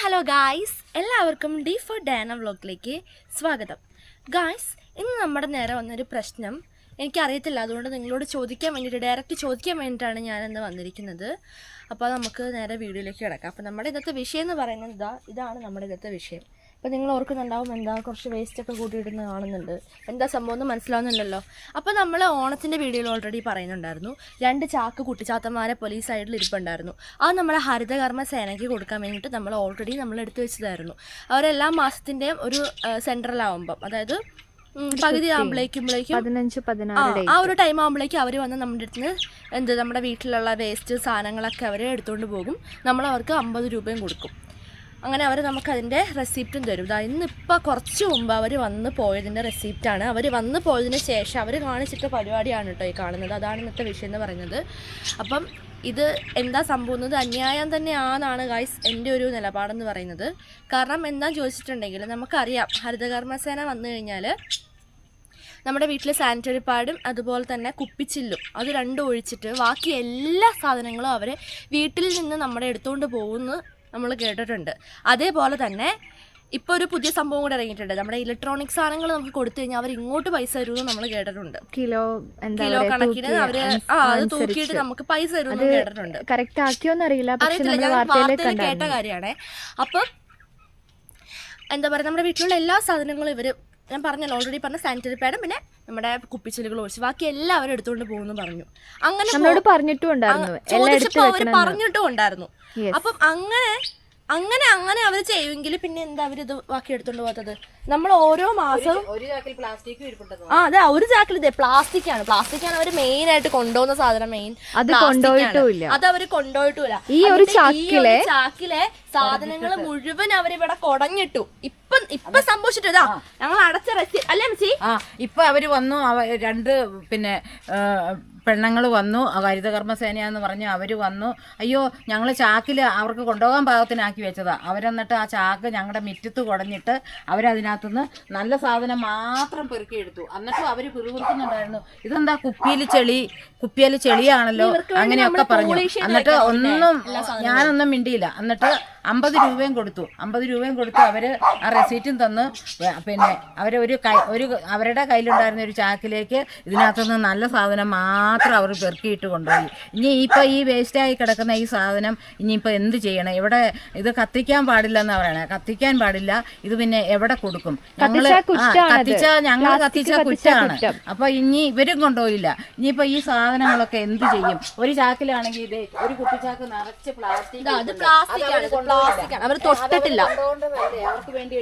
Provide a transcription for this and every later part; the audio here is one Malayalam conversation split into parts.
ഹലോ ഗായ്സ് എല്ലാവർക്കും ഡി ഫോർ ഡാന വ്ലോഗിലേക്ക് സ്വാഗതം. ഗായ്സ് ഇന്ന് നമ്മുടെ നേരെ വന്നൊരു പ്രശ്നം എനിക്കറിയത്തില്ല. അതുകൊണ്ട് നിങ്ങളോട് ചോദിക്കാൻ വേണ്ടിയിട്ട് ഡയറക്റ്റ് ചോദിക്കാൻ വേണ്ടിയിട്ടാണ് ഞാനിന്ന് വന്നിരിക്കുന്നത്. അപ്പോൾ നമുക്ക് നേരെ വീഡിയോയിലേക്ക് കിടക്കാം. അപ്പോൾ നമ്മുടെ ഇന്നത്തെ വിഷയം എന്ന് പറയുന്നത് ഇതാ ഇതാണ് നമ്മുടെ ഇന്നത്തെ വിഷയം. അപ്പോൾ നിങ്ങൾ ഓർക്കുന്നുണ്ടാവും എന്താ കുറച്ച് വേസ്റ്റ് ഒക്കെ കൂട്ടിയിടുന്ന കാണുന്നുണ്ട്. എന്താ സംഭവം എന്ന് മനസ്സിലാവുന്നില്ലല്ലോ അപ്പോൾ നമ്മൾ ഓണത്തിന്റെ വീഡിയോയിൽ ഓൾറെഡി പറയുന്നുണ്ടായിരുന്നു. രണ്ട് ചാക്ക് കുട്ടിച്ചാത്തന്മാരെ പോലീസ് സൈഡിൽ ഇരിപ്പുണ്ടായിരുന്നു. അത് നമ്മളെ ഹരിതകർമ്മ സേനയ്ക്ക് കൊടുക്കാൻ വേണ്ടിയിട്ട് നമ്മൾ ഓൾറെഡി നമ്മൾ എടുത്തു വെച്ചതായിരുന്നു. അവരെല്ലാ മാസത്തിന്റെയും ഒരു സെൻട്രലാവുമ്പം അതായത് പകുതി ആകുമ്പോഴേക്കുമ്പോഴേക്കും പതിനഞ്ച് പതിനാറ് ആ ഒരു ടൈം ആകുമ്പോഴേക്കും അവർ വന്ന് നമ്മുടെ അടുത്ത് എന്ത് നമ്മുടെ വീട്ടിലുള്ള വേസ്റ്റ് സാധനങ്ങളൊക്കെ അവർ എടുത്തുകൊണ്ട് പോകും. നമ്മൾ അവർക്ക് അമ്പത് രൂപയും കൊടുക്കും. അങ്ങനെ അവർ നമുക്ക് അതിന്റെ റെസിപ്റ്റും തരും. ഇതാ ഇന്നിപ്പോൾ കുറച്ച് മുമ്പ് അവർ വന്ന് പോയതിന്റെ റെസിപ്റ്റാണ് അവർ വന്ന് പോയതിന് ശേഷം അവർ കാണിച്ചിട്ട പരിപാടിയാണ് കേട്ടോ ഈ കാണുന്നത്. അതാണ് ഇന്നത്തെ വിഷയം എന്ന് പറയുന്നത്. അപ്പം ഇത് എന്താ സംഭവം? അന്യായം തന്നെയാണെന്നാണ് ഗൈസ് എന്റെ ഒരു നിലപാടെന്ന് പറയുന്നത്. കാരണം എന്താ ചോദിച്ചിട്ടുണ്ടെങ്കിൽ നമുക്കറിയാം ഹരിതകർമ്മസേന വന്നു കഴിഞ്ഞാൽ നമ്മുടെ വീട്ടിലെ സാനിറ്ററി പാഡും അതുപോലെ തന്നെ കുപ്പിച്ചില്ലും. അത് രണ്ടും ഒഴിച്ചിട്ട് ബാക്കി എല്ലാ സാധനങ്ങളും അവർ വീട്ടിൽ നിന്ന് നമ്മുടെ എടുത്തുകൊണ്ട് പോകുമെന്ന് നമ്മൾ കേട്ടിട്ടുണ്ട്. അതേപോലെ തന്നെ ഇപ്പോൾ ഒരു പുതിയ സംഭവം കൂടെ ഇറങ്ങിയിട്ടുണ്ട്. നമ്മുടെ ഇലക്ട്രോണിക് സാധനങ്ങൾ നമുക്ക് കൊടുത്തു കഴിഞ്ഞാൽ അവർ ഇങ്ങോട്ട് പൈസ തരുമെന്ന് നമ്മൾ കേട്ടിട്ടുണ്ട്. കിലോ കിലോ പറയാ, കണക്കിന് അവർ ആ അത്. തൂക്കിയിട്ട് നമുക്ക് പൈസ തരുമെന്ന് കേട്ടിട്ടുണ്ട്. കറക്റ്റ് ആക്കിയോന്ന് അറിയില്ല അറിയത്തില്ല. ഞാൻ വാർത്തയിൽ കേട്ട കാര്യമാണ് അപ്പം എന്താ പറയുക നമ്മുടെ വീട്ടിലുള്ള എല്ലാ സാധനങ്ങളും ഇവർ ഞാൻ പറഞ്ഞല്ലോ ഓൾറെഡി പറഞ്ഞ സാനിറ്ററി പാഡും പിന്നെ നമ്മുടെ കുപ്പിച്ചിലുകൾ ഒഴിച്ച് ബാക്കി എല്ലാവരും എടുത്തുകൊണ്ട് പോകുന്നു പറഞ്ഞു. അങ്ങനെ നമ്മളോട് പറഞ്ഞിട്ടും ഉണ്ടായിരുന്നു. അങ്ങ് എല്ലാം എടുത്ത് ചോദിച്ചപ്പോ അവർ പറഞ്ഞിട്ടും ഉണ്ടായിരുന്നു. അപ്പം അങ്ങനെ അങ്ങനെ അങ്ങനെ അവർ ചെയ്യുമെങ്കിൽ പിന്നെ എന്താ അവരിത് ബാക്കി എടുത്തോണ്ട് പോകാത്തത്? നമ്മൾ ഓരോ മാസവും ആ അതെ ഒരു ചാക്കിൽ ഇതേ പ്ലാസ്റ്റിക് ആണ്. പ്ലാസ്റ്റിക് ആണ് അവർ മെയിൻ ആയിട്ട് കൊണ്ടുപോകുന്ന സാധനം മെയിൻ അത് കൊണ്ടുപോയിട്ടില്ല അത് അവർ കൊണ്ടുപോയിട്ടില്ല ഈ ഒരു ഈ ഒരു ചാക്കിലെ- ചാക്കിലെ സാധനങ്ങൾ മുഴുവൻ അവരിവിടെ കൊടഞ്ഞിട്ടു. ഇപ്പൊ ഇപ്പൊ സംഭവിച്ചിട്ട് ഇതാ ഞങ്ങൾ അടച്ച റെസി അല്ലേ മിച്ചി ആ ഇപ്പൊ അവർ വന്നു രണ്ട് പിന്നെ പെണ്ണുങ്ങൾ വന്നു ആ ഹരിതകർമ്മസേനയാന്ന് പറഞ്ഞു അവർ വന്നു. അയ്യോ ഞങ്ങൾ ചാക്കിൽ അവർക്ക് കൊണ്ടുപോകാൻ പാകത്തിനാക്കി വെച്ചതാ. അവരെന്നിട്ട് ആ ചാക്ക് ഞങ്ങളുടെ മിറ്റത്ത് കുടഞ്ഞിട്ട് അവരതിനകത്തുനിന്ന് നല്ല സാധനം മാത്രം പെറുക്കിയെടുത്തു. എന്നിട്ടും അവർ പിറുപിറുക്കുന്നുണ്ടായിരുന്നു. ഇതെന്താ കുപ്പിയിൽ ചെളി? കുപ്പിയിൽ ചെളിയാണല്ലോ അങ്ങനെയൊക്കെ പറഞ്ഞു. എന്നിട്ട് ഒന്നും ഞാനൊന്നും മിണ്ടിയില്ല. എന്നിട്ട് അമ്പത് രൂപയും കൊടുത്തു. അമ്പത് രൂപയും കൊടുത്തു അവർ ആ റെസീറ്റും തന്ന് പിന്നെ അവരൊരു ഒരു കൈ ഒരു അവരുടെ കയ്യിലുണ്ടായിരുന്ന ഒരു ചാക്കിലേക്ക് ഇതിനകത്തുനിന്ന് നല്ല സാധനം മാത്രം അവർ പെറുക്കിയിട്ട് കൊണ്ടുപോയി. ഇനി ഇപ്പം ഈ വേസ്റ്റായി കിടക്കുന്ന ഈ സാധനം ഇനിയിപ്പോൾ എന്ത് ചെയ്യണം? ഇവിടെ ഇത് കത്തിക്കാൻ പാടില്ല എന്ന് പറയണത് കത്തിക്കാൻ പാടില്ല. ഇത് പിന്നെ എവിടെ കൊടുക്കും? ഞങ്ങൾ കത്തിച്ചാ ഞങ്ങൾ കത്തിച്ച കുറ്റാണ്. കുറ്റം. അപ്പൊ ഇനി ഇവരും കൊണ്ടുപോയില്ല. ഇനിയിപ്പോ ഈ സാധനങ്ങളൊക്കെ എന്ത് ചെയ്യും? ഒരു ചാക്കിലാണെങ്കിൽ ഇത് ഒരു കുപ്പിച്ചാക്ക് നിറച്ച് പ്ലാസ്റ്റിക് അവർ തൊട്ടിട്ടില്ല. അവർക്ക് വേണ്ടി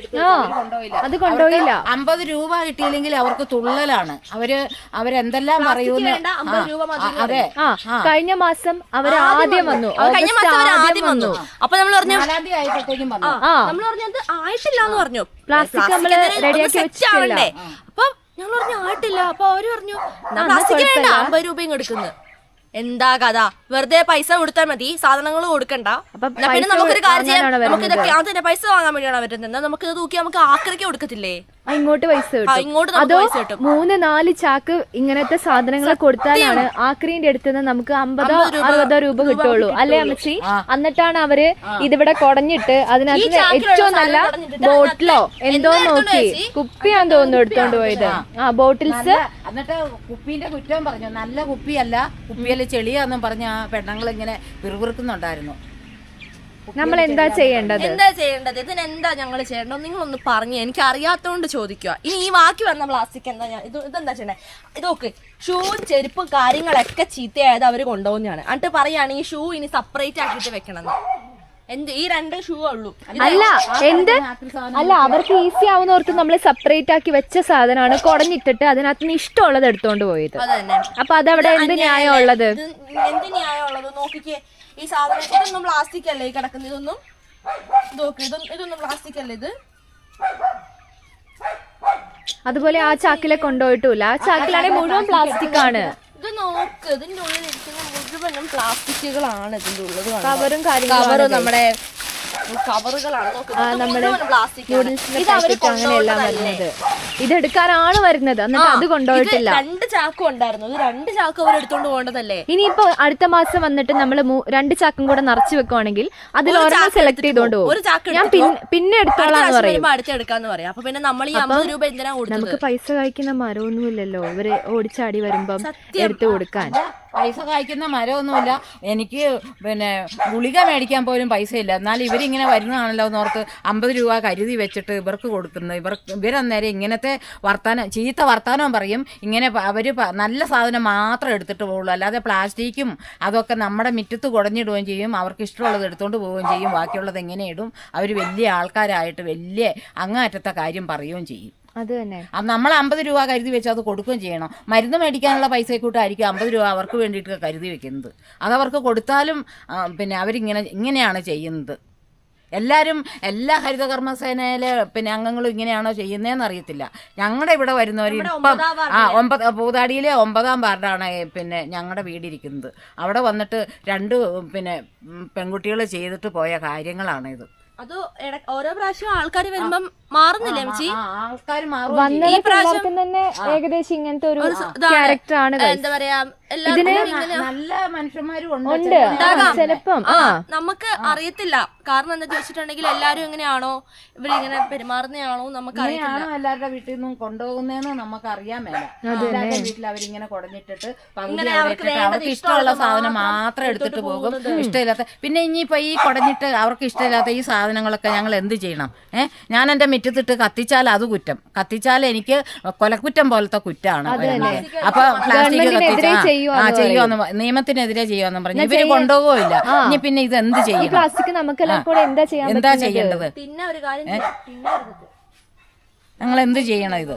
കൊണ്ടുപോയില്ല. അത് കൊണ്ടുപോയില്ല. അമ്പത് രൂപ കിട്ടിയില്ലെങ്കിൽ അവർക്ക് തുള്ളലാണ്. അവർ അവരെന്തെല്ലാം പറയൂന്ന് വേണ്ട, 50 രൂപ മതി ആ, അതെ. കഴിഞ്ഞ മാസം അവർ ആദ്യം വന്നു. കഴിഞ്ഞ മാസം അവർ ആദ്യം വന്നു. അപ്പൊ നമ്മൾ പറഞ്ഞു ആയപ്പോഴത്തേക്കും വന്നു. നമ്മൾ പറഞ്ഞത് ആയിട്ടില്ല എന്ന് പറഞ്ഞു. പ്ലാസ്റ്റിക് നമ്മൾ റെഡിയാക്കി വെച്ചിട്ടില്ല. അപ്പൊ ഞങ്ങൾ പറഞ്ഞു ആയിട്ടില്ല. അപ്പൊ അവർ പറഞ്ഞു പ്ലാസ്റ്റിക് വേണ്ട. അമ്പത് രൂപയും എടുക്കുന്നു. എന്താ കഥ? വെറുതെ പൈസ കൊടുത്താൽ മതി. സാധനങ്ങൾ കൊടുക്കണ്ട. പിന്നെ നമുക്കൊരു കാര്യം ചെയ്യാം. നമുക്ക് ഇതൊക്കെ തന്നെ പൈസ വാങ്ങാൻ വേണ്ടിയാണ് വരുന്നത്? എന്നാ നമുക്ക് ഇത് തൂക്കി നമുക്ക് ആക്രിക്ക് കൊടുക്കത്തില്ലേ? ഇങ്ങോട്ട് പൈസ ആ, കിട്ടും. അതോ മൂന്ന് നാല് ചാക്ക് ഇങ്ങനത്തെ സാധനങ്ങൾ കൊടുത്താലാണ് ആക്രീന്റെ അടുത്ത് നിന്ന് നമുക്ക് അമ്പതോ അറുപതോ രൂപ കിട്ടുള്ളൂ. അല്ലേ അമ്മച്ചി? എന്നിട്ടാണ് അവർ ഇതിവിടെ കൊടഞ്ഞിട്ട് അതിനകത്ത് ഏറ്റവും നല്ല ബോട്ടിലോ എന്തോ നോക്കി? കുപ്പിയാന്ന് തോന്നുന്നു എടുത്തോണ്ട് പോയത്. ആ ബോട്ടിൽസ്? എന്നിട്ട് കുപ്പീന്റെ കുറ്റം പറഞ്ഞു. നല്ല കുപ്പിയല്ല. കുപ്പിയല്ല ചെളിയാന്നും പറഞ്ഞ ആ പെണ്ണുങ്ങൾ ഇങ്ങനെ പിറുപിറുക്കുന്നുണ്ടായിരുന്നു. നമ്മൾ എന്താ ചെയ്യേണ്ടത്? എന്താ ചെയ്യേണ്ടത്? ഇതിന് എന്താ ഞങ്ങൾ ചെയ്യേണ്ടത്? നിങ്ങളൊന്ന് പറഞ്ഞു എനിക്ക് അറിയാത്തതുകൊണ്ട് ചോദിക്കുക. ഇനി ഈ ബാക്കി വന്ന പ്ലാസ്റ്റിക് എന്താ ഞാൻ ഇത് ഇതെന്താ ചെയ്യണേ? ഇത് ഷൂ ഷൂവും ചെരുപ്പും കാര്യങ്ങളൊക്കെ ചീത്തയായത് അവർ കൊണ്ടുപോകുന്നതാണ്. എന്നിട്ട് പറയാണ് ഈ ഷൂ ഇനി സെപ്പറേറ്റ് ആക്കിയിട്ട് വെക്കണം എന്ത്? ഈ രണ്ട് ഷൂ ഉള്ളൂ. അല്ല എന്ത്? അല്ല അവർക്ക് ഈസി ആവുന്ന ഓർത്ത് നമ്മൾ സെപ്പറേറ്റ് ആക്കി വെച്ച സാധനമാണ് കുടഞ്ഞിട്ടിട്ട് അതിനകത്ത് നിന്ന് ഇഷ്ടമുള്ളത് എടുത്തോണ്ട് പോയത്. അപ്പൊ അതവിടെ എന്ത് ന്യായം ഉള്ളത് എന്ത് എന്ത് ന്യായമുള്ളത്? നോക്കിക്കേ. ഈ സാധനം ഇതൊന്നും പ്ലാസ്റ്റിക് അല്ലേ ഈ കിടക്കുന്നത്? ഇതൊന്നും ഇത് നോക്ക് ഇതൊന്നും ഇതൊന്നും പ്ലാസ്റ്റിക് അല്ലേ ഇത്? അതുപോലെ ആ ചാക്കിലെ കൊണ്ടുപോയിട്ടില്ല ആ ചാക്കിലാണെങ്കിൽ മുഴുവൻ പ്ലാസ്റ്റിക് ആണ്. ഇത് നോക്ക് ഇതിന്റെ ഉള്ളിൽ ഇരിക്കുന്ന മുഴുവനും പ്ലാസ്റ്റിക്കുകളാണ് ഇതിന്റെ ഉള്ളത് കവറും കാര്യങ്ങളും കവറും നമ്മുടെ നമ്മുടെ നൂഡിൽസിന്റെ ഇത് പാക്കറ്റ് അങ്ങനെയല്ല വരുന്നത്. ഇതെടുക്കാനാണ് വരുന്നത്. എന്നിട്ട് അത് കൊണ്ടുപോയിട്ടില്ല രണ്ട് ചാക്കും ഉണ്ടായിരുന്നു. ഇത് രണ്ട് ചാക്ക് അവർ എടുത്തോണ്ട് പോകേണ്ടതല്ലേ? ഇനിയിപ്പോ അടുത്ത മാസം വന്നിട്ട് നമ്മൾ രണ്ട് ചാക്കും കൂടെ നിറച്ചു വെക്കുവാണെങ്കിൽ അതിൽ ഒരെണ്ണം സെലക്ട് ചെയ്തോണ്ട് പോകും ഞാൻ പിന്നെ എടുത്തോളാന്ന് പറയും. വരുമ്പോ അടുത്തെടുക്കാന്ന് പറയാം. അപ്പൊ പിന്നെ നമ്മൾ ഈ അമ്പത് രൂപ എന്തിനാ നമുക്ക് പൈസ കഴിക്കുന്ന മരമൊന്നുമില്ലല്ലോ. ഇവർ ഓടിച്ചാടി വരുമ്പം എടുത്തു കൊടുക്കാൻ. പൈസ കായ്ക്കുന്ന മരമൊന്നുമില്ല. എനിക്ക് പിന്നെ ഗുളിക മേടിക്കാൻ പോലും പൈസ ഇല്ല. എന്നാൽ ഇവരിങ്ങനെ വരുന്നതാണല്ലോ എന്നോർത്ത് അമ്പത് രൂപ കരുതി വെച്ചിട്ട് ഇവർക്ക് കൊടുക്കുന്നത് ഇവർക്ക് ഇവരന്നേരം ഇങ്ങനത്തെ വർത്താനം ചീത്ത വർത്താനം പറയും. ഇങ്ങനെ അവർ നല്ല സാധനം മാത്രം എടുത്തിട്ട് പോകുള്ളൂ അല്ലാതെ പ്ലാസ്റ്റിക്കും അതൊക്കെ നമ്മുടെ മുറ്റത്ത് കുടഞ്ഞിടുകയും ചെയ്യും. അവർക്ക് ഇഷ്ടമുള്ളത് എടുത്തുകൊണ്ട് പോവുകയും ചെയ്യും. ബാക്കിയുള്ളത് എങ്ങനെ ഇടും? അവർ വലിയ ആൾക്കാരായിട്ട് വലിയ അങ്ങാറ്റത്തെ കാര്യം പറയുകയും ചെയ്യും. അത് തന്നെ. നമ്മൾ അമ്പത് രൂപ കരുതി വെച്ച് അത് കൊടുക്കുകയും ചെയ്യണം. മരുന്ന് മേടിക്കാനുള്ള പൈസ കൂട്ടായിരിക്കും അമ്പത് രൂപ അവർക്ക് വേണ്ടിയിട്ട് കരുതി വെക്കുന്നത്. അത് അവർക്ക് കൊടുത്താലും പിന്നെ അവരിങ്ങനെ ഇങ്ങനെയാണ് ചെയ്യുന്നത്. എല്ലാവരും എല്ലാ ഹരിതകർമ്മസേനയിലെ പിന്നെ അംഗങ്ങളും ഇങ്ങനെയാണോ ചെയ്യുന്നതെന്ന് അറിയത്തില്ല. ഞങ്ങളുടെ ഇവിടെ വരുന്നവർ ഇപ്പം ആ ഒമ്പത് പൂതാടിയിലെ ഒമ്പതാം വാർഡാണ് പിന്നെ ഞങ്ങളുടെ വീടിരിക്കുന്നത്. അവിടെ വന്നിട്ട് രണ്ട് പിന്നെ പെൺകുട്ടികൾ ചെയ്തിട്ട് പോയ കാര്യങ്ങളാണ് ഇത് അത് ഓരോ പ്രാവശ്യം ആൾക്കാർ വരുമ്പം മാറുന്നില്ലേ അമ്മച്ചി ആൾക്കാർ ഈ പ്രാവശ്യം തന്നെ ഏകദേശം ഇങ്ങനത്തെ ഒരു ക്യാരക്ടറാണ് ക്യാരക്ടർ ആണ് എന്താ പറയാ ഇങ്ങനെ നല്ല മനുഷ്യന്മാരും ഉണ്ട് ചിലപ്പം. നമുക്ക് അറിയത്തില്ല. കാരണം എന്താ ചോദിച്ചിട്ടുണ്ടെങ്കിൽ എല്ലാരും എങ്ങനെയാണോ? ഇവരിങ്ങനെ പെരുമാറുന്നതാണോ നമുക്ക് ഇങ്ങനെയാണോ എല്ലാവരുടെ വീട്ടിൽ നിന്നും കൊണ്ടുപോകുന്നതെന്ന് നമുക്ക് അറിയാൻ മേല. എല്ലാവരുടെ വീട്ടിൽ അവരിങ്ങനെ കുടഞ്ഞിട്ടിട്ട് അവർക്ക് ഇഷ്ടമുള്ള സാധനം മാത്രം എടുത്തിട്ട് പോകും. ഇഷ്ടമില്ലാത്ത പിന്നെ ഇനിയിപ്പോ ഈ കുടഞ്ഞിട്ട് അവർക്ക് ഇഷ്ടമില്ലാത്ത ഈ സാധനങ്ങളൊക്കെ ഞങ്ങൾ എന്ത് ചെയ്യണം? ഏഹ് ഞാൻ എന്റെ മുറ്റത്തിട്ട് കത്തിച്ചാൽ അത് കുറ്റം. കത്തിച്ചാൽ എനിക്ക് കൊലക്കുറ്റം പോലത്തെ കുറ്റമാണ്. അപ്പൊ പ്ലാസ്റ്റിക് കത്തിച്ച ആ ചെയ്യുമെന്ന് നിയമത്തിനെതിരെ ചെയ്യുമെന്ന് പറഞ്ഞു. ഇവർ കൊണ്ടുപോകില്ല ഇനി പിന്നെ ഇത് എന്ത് ചെയ്യും പ്ലാസ്റ്റിക് നമുക്കെല്ലാം കൂടെ എന്താ ചെയ്യാൻ എന്താ ചെയ്യേണ്ടത്? പിന്നെ ഒരു കാര്യം ഞങ്ങൾ എന്ത് ചെയ്യണം ഇത്?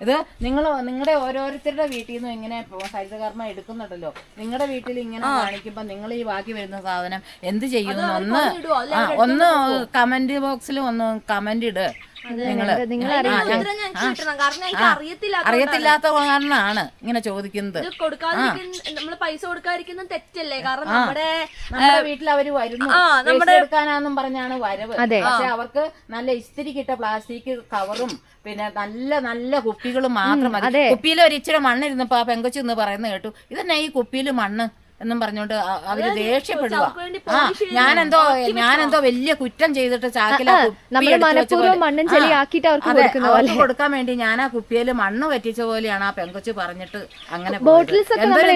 ഇത് നിങ്ങൾ നിങ്ങളുടെ ഓരോരുത്തരുടെ വീട്ടിൽ നിന്നും ഇങ്ങനെ പോ- ഹരിതകർമ്മ എടുക്കുന്നുണ്ടല്ലോ. നിങ്ങളുടെ വീട്ടിൽ ഇങ്ങനെ കാണിക്കുമ്പോൾ നിങ്ങൾ ഈ ബാക്കി വരുന്ന സാധനം എന്ത് ചെയ്യുന്നു ഒന്ന് ഒന്ന് കമന്റ് ബോക്സിൽ ഒന്ന് കമന്റ് ഇട്. നിങ്ങൾ അറിയത്തില്ലാത്ത കാരണമാണ് ഇങ്ങനെ ചോദിക്കുന്നത്. നമ്മൾ പൈസ കൊടുക്കാതിരിക്കുന്നത് തെറ്റല്ലേ? കാരണം നമ്മുടെ നമ്മുടെ വീട്ടിൽ അവർ വരുന്നു. എടുക്കാനാന്നും പറഞ്ഞാണ് വരവ്. അതെ. പക്ഷെ അവർക്ക് നല്ല ഇസ്തിരി കിട്ട പ്ലാസ്റ്റിക് കവറും പിന്നെ നല്ല നല്ല കുപ്പികളും മാത്രം മതി. കുപ്പിയിൽ ഒരു ഇച്ചിരി മണ്ണിരുന്നപ്പോ ആ പെങ്കൊച്ചു എന്ന് പറയുന്നത് കേട്ടു. ഇതന്നെ ഈ കുപ്പിയിൽ മണ്ണ്? എന്നും പറഞ്ഞോണ്ട് അവർ ദേഷ്യപ്പെടുക ആ ഞാനെന്തോ ഞാനെന്തോ വലിയ കുറ്റം ചെയ്തിട്ട് ചാക്കില അവർക്ക് അവർക്ക് കൊടുക്കാൻ വേണ്ടി ഞാൻ ആ കുപ്പിയിൽ മണ്ണ് പറ്റിച്ച പോലെയാണ് ആ പെങ്കൊച്ച് പറഞ്ഞിട്ട് അങ്ങനെ എന്തൊരു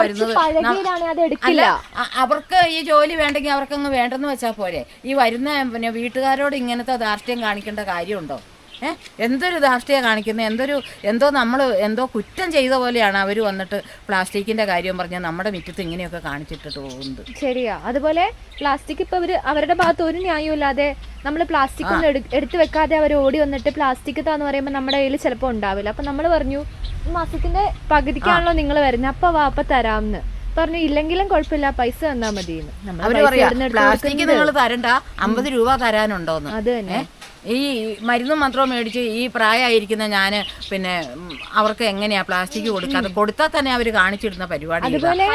വരുന്നത്? അല്ല എടുക്കില്ല അവർക്ക് ഈ ജോലി വേണ്ടെങ്കിൽ അവർക്കങ്ങ് വേണ്ടെന്ന് വെച്ചാൽ പോരെ. ഈ വരുന്ന പിന്നെ വീട്ടുകാരോട് ഇങ്ങനത്തെ ധാർഷ്ട്യം കാണിക്കേണ്ട കാര്യമുണ്ടോ? എന്തൊരു ധാർഷ്ട്യം കാണിക്കുന്നത് എന്തൊരു എന്തോ നമ്മൾ എന്തോ കുറ്റം ചെയ്ത പോലെയാണ് അവർ വന്നിട്ട് പ്ലാസ്റ്റിക്കിന്റെ കാര്യം പറഞ്ഞ് നമ്മുടെ മുറ്റത്ത് ഇങ്ങനെയൊക്കെ കാണിച്ചിട്ടിട്ട് പോകുന്നത്. ശരിയാ. അതുപോലെ പ്ലാസ്റ്റിക് ഇപ്പൊ അവർ അവരുടെ ഭാഗത്ത് ഒരു ന്യായവും ഇല്ലാതെ നമ്മൾ പ്ലാസ്റ്റിക് ഒന്നും എടു- എടുത്ത് വെക്കാതെ അവർ ഓടി വന്നിട്ട് പ്ലാസ്റ്റിക് താന്ന് പറയുമ്പോൾ നമ്മുടെ കയ്യിൽ ചിലപ്പോൾ ഉണ്ടാവില്ല. അപ്പൊ നമ്മൾ പറഞ്ഞു "ഈ മാസത്തിന്റെ പകുതിക്കാണല്ലോ നിങ്ങൾ വരുന്നത് അപ്പൊ വാ അപ്പൊ തരാമെന്ന് പറഞ്ഞു ഇല്ലെങ്കിലും കുഴപ്പമില്ല. പൈസ തന്നാ മതി പ്ലാസ്റ്റിക് നിങ്ങൾ തരണ്ട. അമ്പത് രൂപ തരാനുണ്ടോന്ന്. അത് തന്നെ. ഈ മരുന്നും മാത്രം മേടിച്ച് ഈ പ്രായമായിരിക്കുന്ന ഞാൻ പിന്നെ അവർക്ക് എങ്ങനെയാ പ്ലാസ്റ്റിക് കൊടുക്കാതെ കൊടുത്താൽ തന്നെ അവർ കാണിച്ചിടുന്ന പരിപാടി.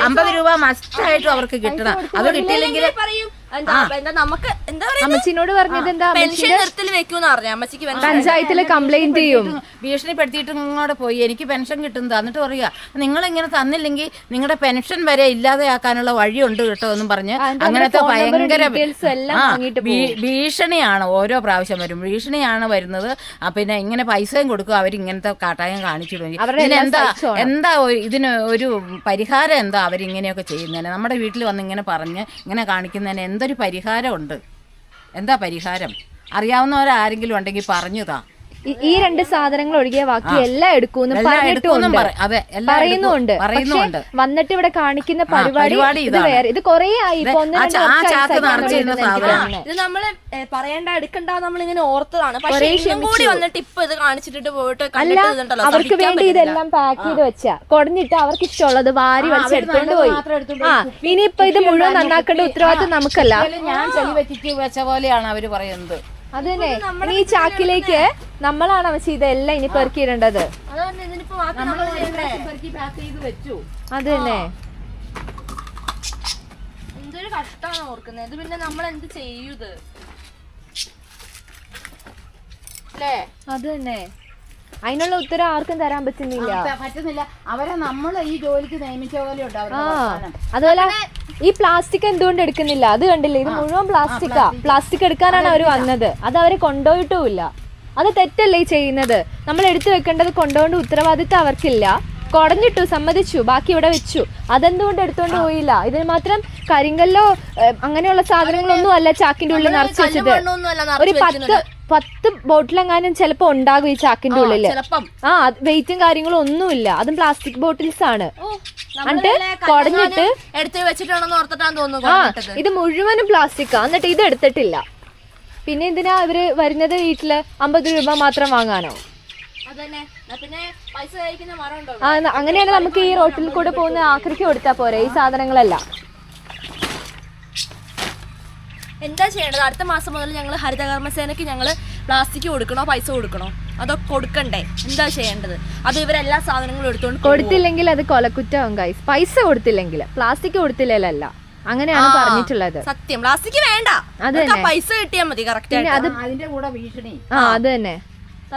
അമ്പത് രൂപ മസ്റ്റായിട്ടും അവർക്ക് കിട്ടണം. അത് കിട്ടിയില്ലെങ്കിൽ എന്താ എന്താ നമുക്ക് എന്താ അമ്മച്ചിനോട് പറഞ്ഞത് എന്താ പെൻഷൻ നിർത്തിൽ വെക്കൂന്ന് പറഞ്ഞു. അമ്മച്ചിക്ക് പഞ്ചായത്തിൽ കംപ്ലൈന്റ് ചെയ്യും. ഭീഷണിപ്പെടുത്തിയിട്ട് ഇങ്ങോട്ട് പോയി. എനിക്ക് പെൻഷൻ കിട്ടും എന്നിട്ട് പറയുക നിങ്ങൾ ഇങ്ങനെ തന്നില്ലെങ്കിൽ നിങ്ങളുടെ പെൻഷൻ വരെ ഇല്ലാതെയാക്കാനുള്ള വഴിയുണ്ട് കേട്ടോ എന്നും പറഞ്ഞ് അങ്ങനത്തെ ഭയങ്കര ഭീഷണിയാണ് ഓരോ പ്രാവശ്യം വരും. ഭീഷണിയാണ് വരുന്നത്. പിന്നെ ഇങ്ങനെ പൈസയും കൊടുക്കും. അവർ അവരിങ്ങനത്തെ കാട്ടായം കാണിച്ചു അവരുടെ എന്താ. എന്താ ഇതിന് ഒരു പരിഹാരം എന്താ അവരിങ്ങനെയൊക്കെ ചെയ്യുന്നതിന്? നമ്മുടെ വീട്ടിൽ വന്ന് ഇങ്ങനെ പറഞ്ഞ് ഇങ്ങനെ കാണിക്കുന്നതിന് എന്തൊരു പരിഹാരമുണ്ട്? എന്താ പരിഹാരം? അറിയാവുന്നവരാരെങ്കിലും ഉണ്ടെങ്കിൽ പറഞ്ഞു താ ഈ- രണ്ട് സാധനങ്ങൾ ഒഴികെ ബാക്കി എല്ലാം എടുക്കൂന്ന് എല്ലാം പറഞ്ഞിട്ടുണ്ട്. അതെ, എല്ലാം പറയുന്നുണ്ട്. എടുക്കും. വന്നിട്ട് ഇവിടെ കാണിക്കുന്ന പരിപാടി ഇത് വേറെ ഇത് കൊറേ ആയി. ഇപ്പൊ. ഇത് നമ്മൾ പറയണ്ട എടുക്കണ്ട നമ്മളിങ്ങനെ ഓർത്തതാണ്. പക്ഷേ ഇന്നും കൂടി വന്നിട്ട് ഇപ്പൊ ഇത് കാണിച്ചിട്ട് പോയിട്ട് അല്ല അവർക്ക് വേണ്ടി ഇതെല്ലാം പാക്ക് ചെയ്ത് വെച്ചാ. കൊടഞ്ഞിട്ട് അവർക്ക് ഇഷ്ടമുള്ളത് വാരി വലിച്ച് എടുത്തോണ്ട് പോയി. ആ ഇനിയിപ്പൊ ഇത് മുഴുവൻ നന്നാക്കേണ്ട ഉത്തരവാദിത്വം നമുക്കല്ല. ഞാൻ ചെളി വെച്ചിട്ട് വെച്ച പോലെയാണ് അവർ പറയുന്നത്. അത് തന്നെ ഇനി ഈ ചാക്കിലേക്ക് നമ്മളാണ് അവ ഇതെല്ലാം ഇനി പെറുക്കിയിടേണ്ടത് അത് തന്നെ എന്തൊരു കഷ്ടാണ് ഓർക്കുന്നത് ഇത് പിന്നെ നമ്മൾ എന്ത് ചെയ്യൂത്? അല്ലേ? അത് തന്നെ അതിനുള്ള ഉത്തരം ആർക്കും തരാൻ പറ്റുന്നില്ല. പറ്റുന്നില്ല. അവരെ നമ്മൾ ഈ ജോലിക്ക് നിയമിച്ച പോലെ. അതുപോലെ ഈ പ്ലാസ്റ്റിക് എന്തുകൊണ്ട് എടുക്കുന്നില്ല? അത് കണ്ടില്ലേ? ഇത് മുഴുവൻ പ്ലാസ്റ്റിക്കാ. പ്ലാസ്റ്റിക്. എടുക്കാനാണ് അവർ വന്നത്. അത് അവരെ കൊണ്ടുപോയിട്ടുമില്ല. അത് തെറ്റല്ലേ ചെയ്യുന്നത്? നമ്മൾ എടുത്തു വെക്കേണ്ടത് കൊണ്ടുപോകേണ്ട ഉത്തരവാദിത്തം അവർക്കില്ല. കുടഞ്ഞിട്ടു സമ്മതിച്ചു ബാക്കി ഇവിടെ വെച്ചു. അതെന്തുകൊണ്ട് എടുത്തോണ്ട് പോയില്ല? ഇതിന് മാത്രം കരിങ്കല്ലോ അങ്ങനെയുള്ള സാധനങ്ങളൊന്നും അല്ല ചാക്കിന്റെ ഉള്ളിൽ നിറച്ച് വെച്ചത്. ഒരു പത്ത് പത്ത് ബോട്ടിലെങ്ങാനും ചിലപ്പോ ഉണ്ടാകും ഈ ചാക്കിന്റെ ഉള്ളിൽ. ചിലപ്പം. ആ വെയിറ്റും കാര്യങ്ങളും ഒന്നുമില്ല. അതും പ്ലാസ്റ്റിക് ബോട്ടിൽസ് ആണ്. എന്നിട്ട് കുടഞ്ഞിട്ട് എടുത്ത് വെച്ചിട്ടാണെന്ന് ഓർത്തിട്ടാന്ന് തോന്നുന്നു ആ ഇത് മുഴുവനും പ്ലാസ്റ്റിക്കാ എന്നിട്ട് ഇത് എടുത്തിട്ടില്ല. പിന്നെ എന്തിനാ ഇവർ വരുന്നത് വീട്ടിൽ അമ്പത് രൂപ മാത്രം വാങ്ങാനോ? ആ അങ്ങനെയാണ് നമുക്ക് ഈ റോട്ടിൽ കൂടെ പോകുന്ന ആക്രിക്ക് കൊടുത്താ പോരെ ഈ സാധനങ്ങളെല്ലാം. എന്താ ചെയ്യേണ്ടത്? അടുത്ത മാസം മുതൽ ഞങ്ങൾ ഹരിതകർമ്മസേനയ്ക്ക് ഞങ്ങൾ പ്ലാസ്റ്റിക് കൊടുക്കണോ പൈസ കൊടുക്കണോ? അതോ കൊടുക്കണ്ടേ? എന്താ ചെയ്യേണ്ടത്? അത് ഇവരെല്ലാ സാധനങ്ങളും എടുത്തോണ്ട് കൊടുത്തില്ലെങ്കിൽ അത് കൊലക്കുറ്റവും ഗൈസ് പൈസ കൊടുത്തില്ലെങ്കിൽ പ്ലാസ്റ്റിക് കൊടുത്തില്ലല്ല അങ്ങനെയാണ് പറഞ്ഞിട്ടുള്ളത്. സത്യം. പ്ലാസ്റ്റിക് വേണ്ട. അത് പൈസ കിട്ടിയാൽ മതി കറക്റ്റ് അതിന്റെ കൂടെ ഭീഷണി. ആ അത് തന്നെ.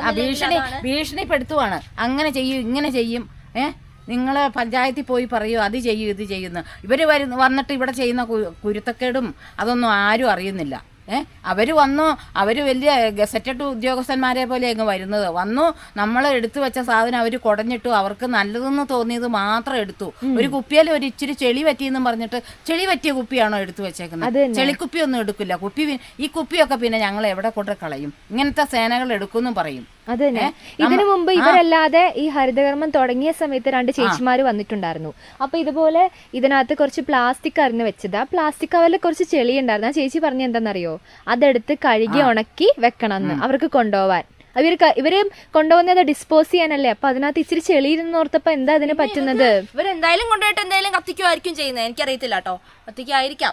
ഭീഷണി ഭീഷണിപ്പെടുത്തുവാണ്. അങ്ങനെ ചെയ്യും ഇങ്ങനെ ചെയ്യും. ഏ? നിങ്ങൾ പഞ്ചായത്തിൽ പോയി പറയൂ അത് ചെയ്യൂ ഇത് ചെയ്യുന്നു. ഇവർ വരുന്ന വന്നിട്ട് ഇവിടെ ചെയ്യുന്ന കുരുത്തക്കേടും അതൊന്നും ആരും അറിയുന്നില്ല. ഏ? അവർ വന്നു അവർ വലിയ ഗസറ്റഡ് ഉദ്യോഗസ്ഥന്മാരെ പോലെ അങ്ങ് വരുന്നത്. വന്നു നമ്മൾ എടുത്തു വെച്ച സാധനം അവർ കുടഞ്ഞിട്ടു അവർക്ക് നല്ലതെന്ന് തോന്നിയത് മാത്രം എടുത്തു. ഒരു കുപ്പിയിൽ ഒരു ഇച്ചിരി ചെളി പറ്റിയെന്നും പറഞ്ഞിട്ട് ചെളി പറ്റിയ കുപ്പിയാണോ എടുത്തു വെച്ചേക്കുന്നത്? ചെളിക്കുപ്പിയൊന്നും ചെളിക്കുപ്പി ഒന്നും എടുക്കില്ല. കുപ്പി ഈ കുപ്പിയൊക്കെ പിന്നെ ഞങ്ങൾ എവിടെ കൊണ്ട് കളയും? ഇങ്ങനത്തെ സേനകൾ എടുക്കുമെന്നും പറയും. അത് തന്നെ. ഇതിനു മുമ്പ് ഇവരല്ലാതെ ഈ ഹരിതകർമ്മം തുടങ്ങിയ സമയത്ത് രണ്ട് ചേച്ചിമാര് വന്നിട്ടുണ്ടായിരുന്നു. അപ്പൊ ഇതുപോലെ ഇതിനകത്ത് കുറച്ച് പ്ലാസ്റ്റിക് അറിഞ്ഞു വെച്ചത്. ആ പ്ലാസ്റ്റിക് അവരിൽ കുറച്ച് ചെളി ഉണ്ടായിരുന്നു. ആ ചേച്ചി പറഞ്ഞ എന്താണെന്നറിയോ അതെടുത്ത് കഴുകി ഉണക്കി വെക്കണം എന്ന് അവർക്ക് കൊണ്ടുപോവാൻ. ഇവർ ക- ഇവർ കൊണ്ടുപോകുന്നത് ഡിസ്പോസ് ചെയ്യാനല്ലേ? അപ്പൊ അതിനകത്ത് ഇച്ചിരി ചെളി ഇരുന്നോർത്തപ്പോ എന്താ അതിന് പറ്റുന്നത്? ഇവരെന്തായാലും കൊണ്ടുപോയിട്ട് എന്തായാലും കത്തിക്കുമായിരിക്കും ചെയ്യുന്നത്. എനിക്കറിയത്തില്ല കേട്ടോ. കത്തിക്കായിരിക്കാം.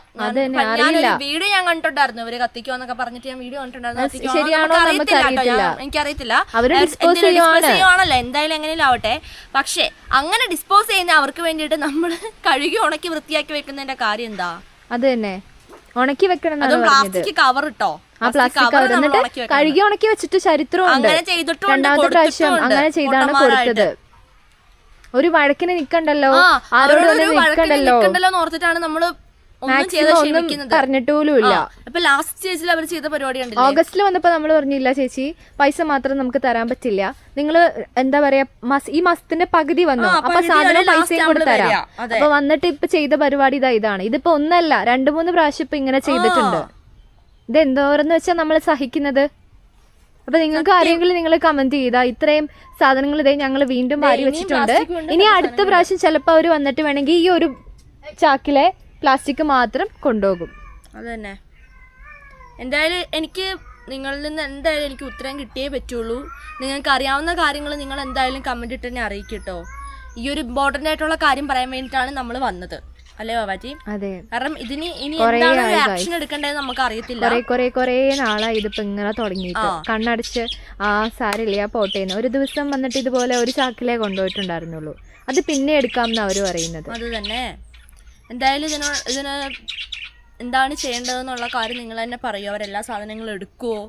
വീഡിയോ ഞാൻ കണ്ടിട്ടുണ്ടായിരുന്നു. ഇവർ കത്തിക്കോ എന്നൊക്കെ പറഞ്ഞിട്ട് ഞാൻ വീഡിയോ കണ്ടിട്ടുണ്ടായിരുന്നു. എനിക്കറിയത്തില്ല. അവർ ഡിസ്പോസ് ചെയ്യുവാണല്ലോ. എന്തായാലും എങ്ങനെയും ആവട്ടെ. പക്ഷെ അങ്ങനെ ഡിസ്പോസ് ചെയ്യുന്ന അവർക്ക് വേണ്ടിയിട്ട് നമ്മൾ കഴുകി ഉണക്കി വൃത്തിയാക്കി വെക്കുന്നതിന്റെ കാര്യം എന്താ? അത് തന്നെ. ഉണക്കി വെക്കണം അതും പ്ലാസ്റ്റിക് കവർ ഇട്ടോ? ആ പ്ലാസ്റ്റിക് കവർ എന്നിട്ട് കഴുകി ഉണക്കി വെച്ചിട്ട് ചരിത്രം രണ്ടാമത്തെ പ്രാവശ്യം അങ്ങനെ ചെയ്താണ്. കൊടുത്തത്. ഒരു വഴക്കിന് നിക്കണ്ടല്ലോ? ആരോട് നിക്കണ്ടല്ലോ? ഓർത്തിട്ടാണ് നമ്മൾ ഒന്നും ചെയ്ത് മാക്സിമം ഒന്നും ക്ഷമിക്കുന്നത്. പറഞ്ഞിട്ട് പോലും ഇല്ല. അപ്പൊ ലാസ്റ്റ് സ്റ്റേജിൽ അവർ ചെയ്ത പരിപാടി കണ്ടില്ലേ? ഓഗസ്റ്റിൽ വന്നപ്പോ നമ്മൾ പറഞ്ഞില്ല ചേച്ചി പൈസ മാത്രം നമുക്ക് തരാൻ പറ്റില്ല. നിങ്ങൾ എന്താ പറയാ ഈ മാസത്തിന്റെ പകുതി വന്നു. അപ്പൊ സാധനം പൈസയും കൂടെ തരാം. അപ്പൊ വന്നിട്ട് ഇപ്പൊ ചെയ്ത പരിപാടി ഇതാ ഇതാണ്. ഇതിപ്പോ ഒന്നല്ല രണ്ടു മൂന്ന് പ്രാവശ്യം ഇപ്പൊ ഇങ്ങനെ ചെയ്തിട്ടുണ്ട്. ഇത് എന്തോരെന്ന് വെച്ചാ നമ്മൾ സഹിക്കുന്നത്. അപ്പൊ നിങ്ങൾക്ക് ആരെങ്കിലും നിങ്ങൾ കമന്റ് ചെയ്താ ഇത്രയും സാധനങ്ങൾ ഇതേ ഞങ്ങൾ വീണ്ടും വാരി വെച്ചിട്ടുണ്ട്. ഇനി അടുത്ത പ്രാവശ്യം ചിലപ്പോ അവർ വന്നിട്ട് വേണമെങ്കിൽ ഈ ഒരു ചാക്കിലെ പ്ലാസ്റ്റിക് മാത്രം കൊണ്ടുപോകും. അത് തന്നെ എന്തായാലും എനിക്ക് നിങ്ങളിൽ നിന്ന് എന്തായാലും എനിക്ക് ഉത്തരം കിട്ടിയേ പറ്റുള്ളൂ. നിങ്ങൾക്ക് അറിയാവുന്ന കാര്യങ്ങൾ നിങ്ങൾ എന്തായാലും കമന്റ് ഇട്ട് തന്നെ അറിയിക്കട്ടോ ഈ ഒരു ഇമ്പോർട്ടന്റ് ആയിട്ടുള്ള കാര്യം പറയാൻ വേണ്ടിയിട്ടാണ് നമ്മൾ വന്നത്. അല്ലേ ബാബാജി? അതെ. കാരണം ഇതിന് ഇനി എന്താണ് ആക്ഷൻ എടുക്കേണ്ടത് നമുക്ക് അറിയത്തില്ല. കുറെ കുറെ കുറെ നാളായി ഇതിപ്പോ ഇങ്ങനെ തുടങ്ങിയിട്ട്. കണ്ണടച്ച് ആ സാരില്ല പോട്ടേന്ന് ഒരു ദിവസം വന്നിട്ട് ഇതുപോലെ ഒരു ചാക്കിലേ കൊണ്ടുപോയിട്ടുണ്ടായിരുന്നുള്ളൂ. അത് പിന്നെ എടുക്കാം എടുക്കാമെന്ന് അവർ പറയുന്നത്. അത് തന്നെ. എന്തായാലും ഇതിനോ ഇതിന് എന്താണ് ചെയ്യേണ്ടതെന്നുള്ള കാര്യം നിങ്ങൾ തന്നെ പറയൂ. അവരെല്ലാ സാധനങ്ങളും എടുക്കുവോ?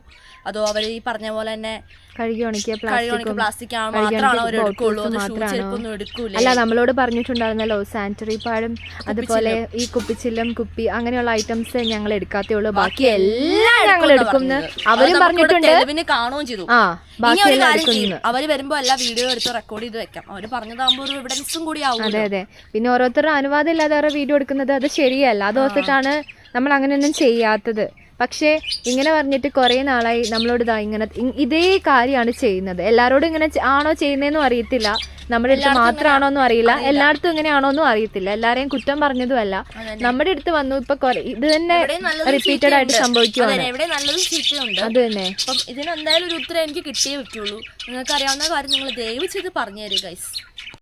അതോ അവർ ഈ പറഞ്ഞ പോലെ തന്നെ കഴുകി ഉണക്കിയ പ്ലാസ്റ്റിക് ഉണക്കിയ അവർ എടുക്കുള്ളൂ? ചെരുപ്പൊന്നും എടുക്കൂലേ? അല്ല നമ്മളോട് പറഞ്ഞിട്ടുണ്ടായിരുന്നല്ലോ സാനിറ്ററി പാടും അതുപോലെ ഈ കുപ്പിച്ചില്ലും കുപ്പി അങ്ങനെയുള്ള ഐറ്റംസ് ഞങ്ങൾ എടുക്കാത്തേ ഉള്ളൂ. ബാക്കി എല്ലാം ഞങ്ങൾ എടുക്കുന്നു അവരും പറഞ്ഞിട്ടുണ്ട്. കാണുകയും ചെയ്തു. ആ അവർ വരുമ്പോ എല്ലാ വീഡിയോ എടുത്ത് റെക്കോർഡ് ചെയ്ത് വെക്കാം. അവർ പറഞ്ഞതാകുമ്പോ ഒരു എവിഡൻസും കൂടി ആവും അതെ അതെ. പിന്നെ ഓരോരുത്തരുടെ അനുവാദം ഇല്ലാതെ വീഡിയോ എടുക്കുന്നത് അത് ശരിയല്ല. അത് ഓർത്തിട്ടാണ് നമ്മൾ അങ്ങനെയൊന്നും ചെയ്യാത്തത്. പക്ഷേ ഇങ്ങനെ പറഞ്ഞിട്ട് കുറേ നാളായി നമ്മളോട് ഇതാ ഇങ്ങനെ ഇതേ കാര്യമാണ് ചെയ്യുന്നത്. എല്ലാവരോടും ഇങ്ങനെ ആണോ ചെയ്യുന്നതെന്നും അറിയത്തില്ല. നമ്മുടെ അടുത്ത് മാത്രമാണോ എന്നും അറിയില്ല. എല്ലായിടത്തും ഇങ്ങനെയാണോ എന്നും അറിയത്തില്ല. എല്ലാരെയും കുറ്റം പറഞ്ഞതുമല്ല. നമ്മുടെ അടുത്ത് വന്നു ഇപ്പൊ ഇത് തന്നെ റിപ്പീറ്റഡ് ആയിട്ട് സംഭവിക്കുകയാണ് അതെ, തന്നെ. ഇതിനെന്തായാലും ഇതിന് എന്തായാലും ഒരു ഉത്തരം എനിക്ക് കിട്ടിയേ പറ്റുള്ളൂ. നിങ്ങൾക്ക് അറിയാവുന്ന കാര്യം നിങ്ങൾ ദയവ് ചെയ്ത് പറഞ്ഞു തരും ഗൈസ്